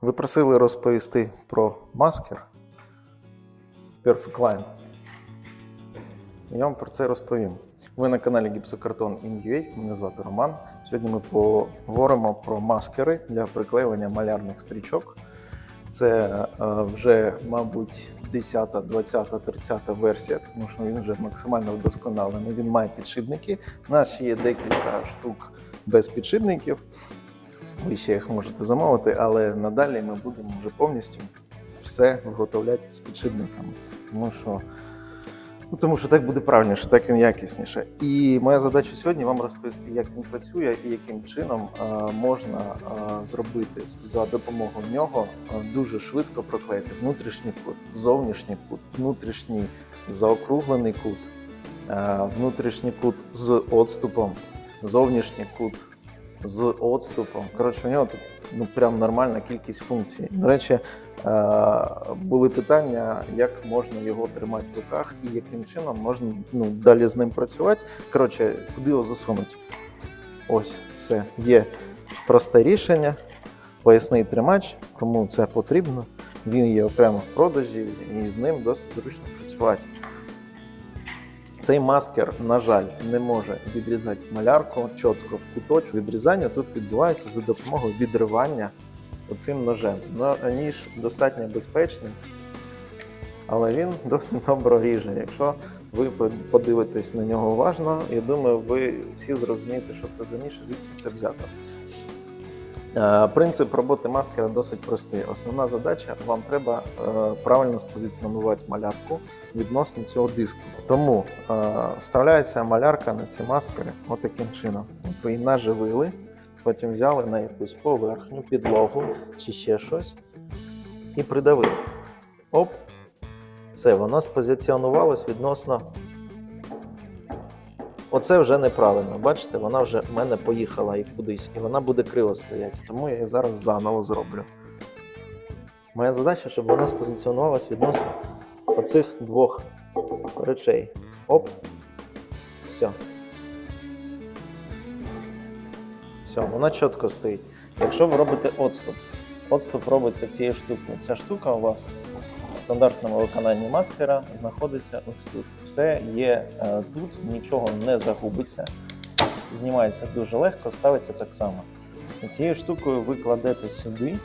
Ви просили розповісти про маскер Perfect Line. Я вам про це розповім. Ви на каналі Гіпсокартон In.ua, мене звати Роман. Сьогодні ми поговоримо про маскери для приклеювання малярних стрічок. Це е, вже, мабуть, 10, 20, 30 версія, тому що він вже максимально вдосконалений. Він має підшипники. У нас ще є декілька штук без підшипників. Ви ще їх можете замовити, але надалі ми будемо вже повністю все виготовляти з підшипниками. Тому що, ну, тому що так буде правильніше, так він якісніше. І моя задача сьогодні вам розповісти, як він працює і яким чином е, можна е, зробити за допомогою нього е, дуже швидко проклеїти внутрішній кут, зовнішній кут, внутрішній заокруглений кут, е, внутрішній кут з відступом, зовнішній кут з відступом. Коротше, у нього тут ну прям нормальна кількість функцій. До речі, е, були питання, як можна його тримати в руках і яким чином можна ну, далі з ним працювати. Коротше, куди його засунути? Ось, все. Є просте рішення, поясний тримач, кому це потрібно. Він є окремо в продажі, і з ним досить зручно працювати. Цей маскер, на жаль, не може відрізати малярку чітко в куточок. Відрізання тут відбувається за допомогою відривання оцим ножем. Ну, ніж достатньо безпечний, але він досить добре ріже. Якщо ви подивитесь на нього уважно, я думаю, ви всі зрозумієте, що це за ніж і звідки це взято. Е, Принцип роботи маскера досить простий. Основна задача вам треба е, правильно спозиціонувати малярку відносно цього диску. Тому е, вставляється малярка на ці маскери отаким чином. Ви наживили, потім взяли на якусь поверхню, підлогу чи ще щось і придавили. Оп, все, вона спозиціонувалась відносно. Оце вже неправильно. Бачите, вона вже в мене поїхала і кудись, і вона буде криво стояти. Тому я її зараз заново зроблю. Моя задача, щоб вона спозиціонувалась відносно оцих двох речей. Оп. Все. Все, вона чітко стоїть. Якщо ви робите отступ, отступ робиться цією штукою. Ця штука у вас стандартному виконанні маскера знаходиться ось тут. Все є е, тут, нічого не загубиться. Знімається дуже легко, ставиться так само. Цією штукою ви кладете сюди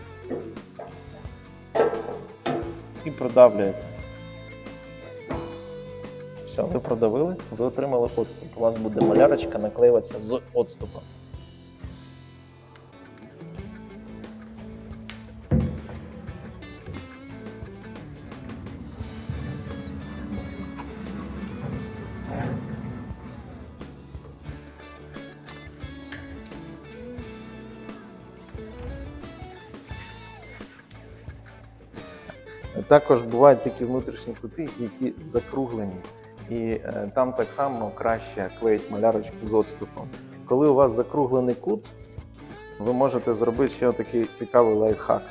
і продавлюєте. Все, ви продавили, ви отримали отступ. У вас буде малярочка наклеюватися з отступом. Також бувають такі внутрішні кути, які закруглені, і е, там так само краще клеїть малярочку з відступом. Коли у вас закруглений кут, ви можете зробити ще такий цікавий лайфхак.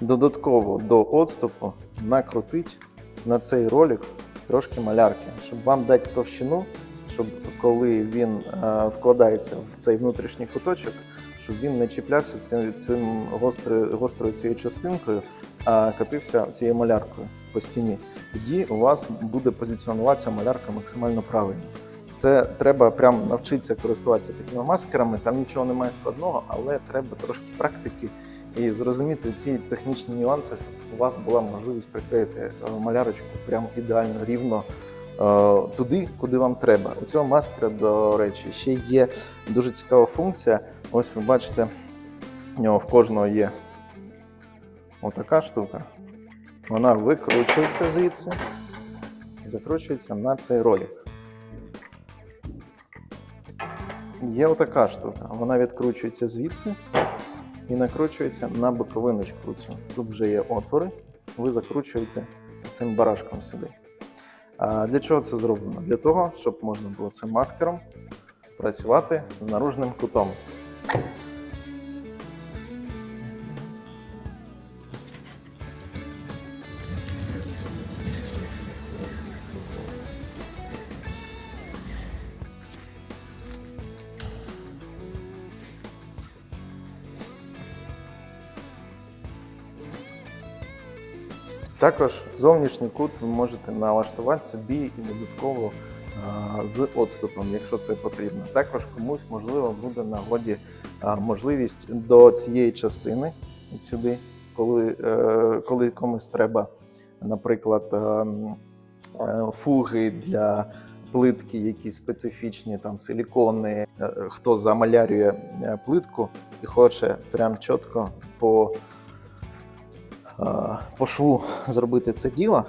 Додатково до відступу накрутить на цей ролик трошки малярки, щоб вам дати товщину, щоб коли він е, вкладається в цей внутрішній куточок, щоб він не чіплявся цим, цим гострою, гострою цією частинкою, катився цією маляркою по стіні. Тоді у вас буде позиціонуватися малярка максимально правильно. Це треба прям навчитися користуватися такими маскерами. Там нічого немає складного, але треба трошки практики і зрозуміти ці технічні нюанси, щоб у вас була можливість приклеїти е, малярочку прям ідеально рівно е, туди, куди вам треба. У цього маскера, до речі, ще є дуже цікава функція. Ось ви бачите, у нього в кожного є отака штука. Вона викручується звідси, закручується на цей ролик. Є отака штука. Вона відкручується звідси і накручується на боковиночку. цю. Тут вже є отвори, ви закручуєте цим барашком сюди. А для чого це зроблено? Для того, щоб можна було цим маскером працювати з наружним кутом. Також зовнішній кут ви можете налаштувати собі і додатково з відступом, якщо це потрібно. Також комусь можливо буде на нагоді можливість до цієї частини от сюди, коли, е, коли комусь треба, наприклад, е, фуги для плитки, якісь специфічні, там силікони. Е, Хто замалярює плитку і хоче прям чітко по, по шву зробити це діло.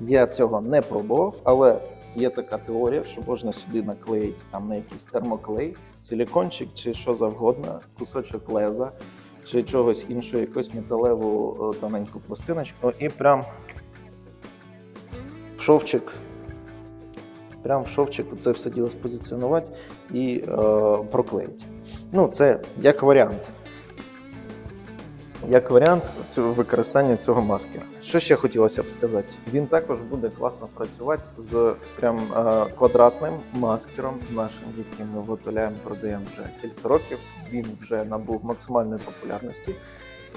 Я цього не пробував, але є така теорія, що можна сюди наклеїти там на якийсь термоклей, силікончик чи що завгодно, кусочок леза чи чогось іншого, якусь металеву е, тоненьку пластиночку, і прям в шовчик прям в шовчику це все діло спозиціонувати і е, проклеїти. Ну, це як варіант. Як варіант використання цього маскера. Що ще хотілося б сказати? Він також буде класно працювати з прям е, квадратним маскером нашим, який ми виготовляємо, продаємо вже кілька років. Він вже набув максимальної популярності.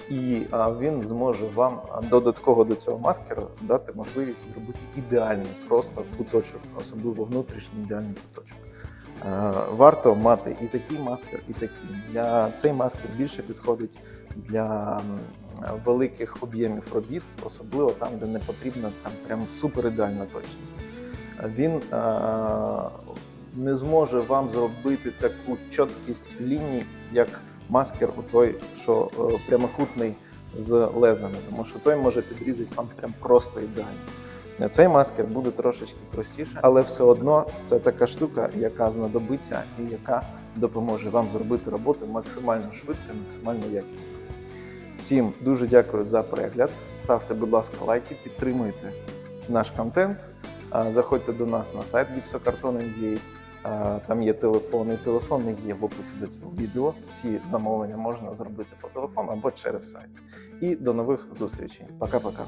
І він зможе вам додатково до цього маскера дати можливість зробити ідеальний просто куточок, особливо внутрішній ідеальний куточок. Е, Варто мати і такий маскер, і такий. Для цей маскер більше підходить для великих об'ємів робіт, особливо там, де не потрібна там прям супер ідеальна точність. Він е, не зможе вам зробити таку чіткість ліній, як маскер у той, що е, прямокутний з лезами, тому що той може підрізати вам прям просто ідеально. Цей маскер буде трошечки простіше, але все одно це така штука, яка знадобиться і яка допоможе вам зробити роботу максимально швидко і максимально якісно. Всім дуже дякую за перегляд. Ставте, будь ласка, лайки, підтримуйте наш контент. Заходьте до нас на сайт Gipsocarton.ua. Там є телефони. Телефони є в описі до цього відео. Всі замовлення можна зробити по телефону або через сайт. І до нових зустрічей. Пока-пока.